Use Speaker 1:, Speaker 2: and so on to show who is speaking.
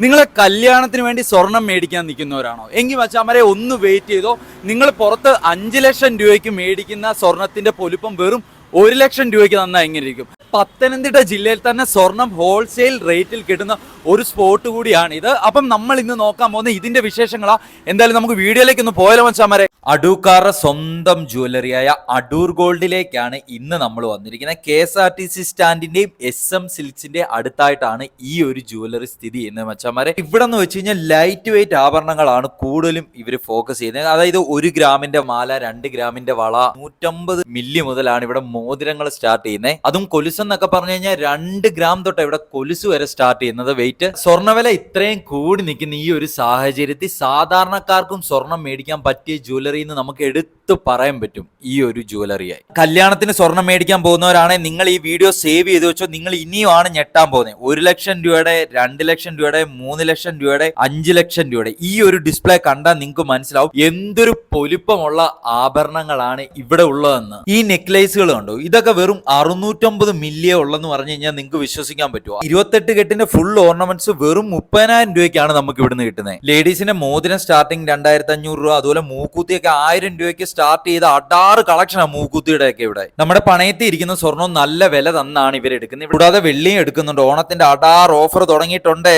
Speaker 1: നിങ്ങളെ കല്യാണത്തിന് വേണ്ടി സ്വർണം മേടിക്കാൻ നിൽക്കുന്നവരാണോ? എങ്കിൽ മച്ചാമരെ ഒന്ന് വെയിറ്റ് ചെയ്തോ. നിങ്ങൾ പുറത്ത് അഞ്ച് ലക്ഷം രൂപയ്ക്ക് മേടിക്കുന്ന സ്വർണത്തിന്റെ പൊലിപ്പം വെറും ഒരു ലക്ഷം രൂപയ്ക്ക് തന്നാൽ എങ്ങനെ ഇരിക്കും? പത്തനംതിട്ട ജില്ലയിൽ തന്നെ സ്വർണം ഹോൾസെയിൽ റേറ്റിൽ കിട്ടുന്ന ഒരു സ്പോട്ട് കൂടിയാണ് ഇത്. അപ്പം നമ്മൾ ഇന്ന് നോക്കാൻ പോകുന്ന ഇതിന്റെ വിശേഷങ്ങളാ. എന്തായാലും നമുക്ക് വീഡിയോയിലേക്ക് ഒന്ന് പോയാലോ മച്ചാമാരെ? അടൂക്കാരുടെ സ്വന്തം ജ്വല്ലറിയായ അടൂർ ഗോൾഡിലേക്കാണ് ഇന്ന് നമ്മൾ വന്നിരിക്കുന്നത്. K S R T C സ്റ്റാൻഡിന്റെയും S M സിൽക്സിന്റെ അടുത്തായിട്ടാണ് ഈ ഒരു ജ്വല്ലറി സ്ഥിതി ചെയ്യുന്നത് മച്ചാമാരെ. ഇവിടെ നിന്ന് വെച്ച് കഴിഞ്ഞാൽ ലൈറ്റ് വെയിറ്റ് ആഭരണങ്ങളാണ് കൂടുതലും ഇവർ ഫോക്കസ് ചെയ്യുന്നത്. അതായത് ഒരു ഗ്രാമിന്റെ മാല രണ്ട് ഗ്രാമിന്റെ വള നൂറ്റമ്പത് മില്ലി മുതലാണ് ഇവിടെ മോതിരങ്ങൾ സ്റ്റാർട്ട് ചെയ്യുന്നത്. അതും കൊലുസ് എന്നൊക്കെ പറഞ്ഞു കഴിഞ്ഞാൽ രണ്ട് ഗ്രാം തൊട്ട് ഇവിടെ കൊലുസ് വരെ സ്റ്റാർട്ട് ചെയ്യുന്നത് വെയിറ്റ് സ്വർണവില ഇത്രയും കൂടി നിൽക്കുന്ന ഈ ഒരു സാഹചര്യത്തിൽ സാധാരണക്കാർക്കും സ്വർണം മേടിക്കാൻ പറ്റിയ ജ്വല്ലറി എന്ന് നമുക്ക് എടുത്തു പറയാൻ പറ്റും ഈ ഒരു ജ്വല്ലറിയായി കല്യാണത്തിന് സ്വർണം മേടിക്കാൻ പോകുന്നവരാണെങ്കിൽ നിങ്ങൾ ഈ വീഡിയോ സേവ് ചെയ്ത് വെച്ചോ. നിങ്ങൾ ഇനിയുമാണ് ഞെട്ടാൻ പോകുന്നത്. ഒരു ലക്ഷം രൂപയുടെ രണ്ട് ലക്ഷം രൂപയുടെ മൂന്ന് ലക്ഷം രൂപയുടെ അഞ്ച് ലക്ഷം രൂപയുടെ ഈ ഒരു ഡിസ്പ്ലേ കണ്ടാൽ നിങ്ങൾക്ക് മനസ്സിലാവും എന്തൊരു പൊലിപ്പമുള്ള ആഭരണങ്ങളാണ് ഇവിടെ ഉള്ളതെന്ന്. ഈ നെക്ലേസുകൾ കണ്ടോ? ഇതൊക്കെ വെറും അറുന്നൂറ്റമ്പത് മില്ലിയേ ഉള്ളെന്ന് പറഞ്ഞു കഴിഞ്ഞാൽ നിങ്ങൾക്ക് വിശ്വസിക്കാൻ പറ്റുമോ ഇരുപത്തെട്ട് കെട്ടിന്റെ ഫുൾ ഓർണമെന്റ്സ് വെറും മുപ്പതിനായിരം രൂപയ്ക്കാണ് നമുക്ക് ഇവിടുന്ന് കിട്ടുന്നത്. ലേഡീസിന്റെ മോതിരം സ്റ്റാർട്ടിങ് രണ്ടായിരത്തി അഞ്ഞൂറ് രൂപ അതുപോലെ മൂക്കുത്തിയൊക്കെ ആയിരം രൂപയ്ക്ക് സ്റ്റാർട്ട് ചെയ്ത അടാറ് കളക്ഷനാണ് മൂക്കുത്തിയുടെ ഒക്കെ ഇവിടെ. നമ്മുടെ പണയത്തിൽ ഇരിക്കുന്ന സ്വർണം നല്ല വില തന്നാണ് ഇവരെടുക്കുന്നത് കൂടാതെ വെള്ളിയും എടുക്കുന്നുണ്ട്. ഓണത്തിന്റെ അടാർ ഓഫർ തുടങ്ങിയിട്ടുണ്ടേ.